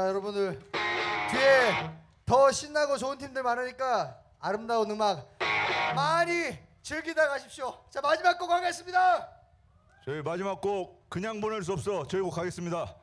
자 여러분들 뒤에 더 신나고 좋은 팀들 많으니까 아름다운 음악 많이 즐기다 가십시오. 자 마지막 곡 하겠습니다. 저희 마지막 곡 그냥 보낼 수 없어 저희 곡 가겠습니다.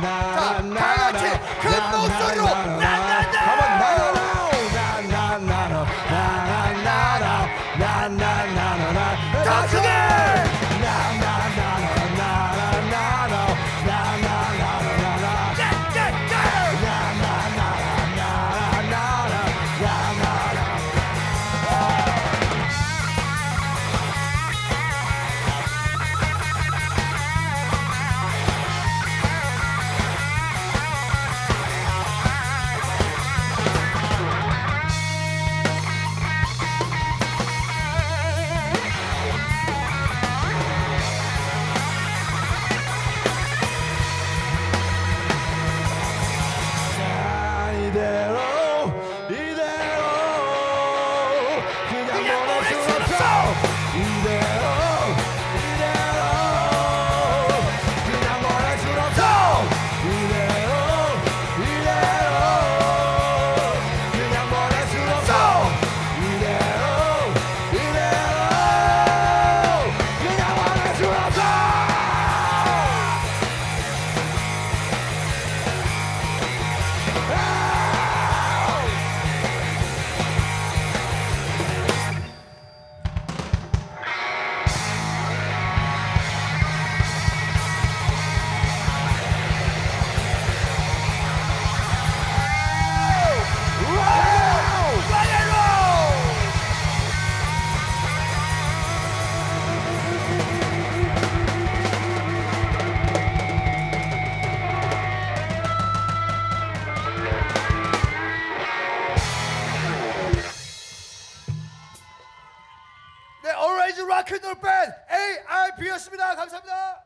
자, 다 같이 큰 목소리로 나나나. 더 크게! 락앤롤 밴 ARB였습니다. 감사합니다.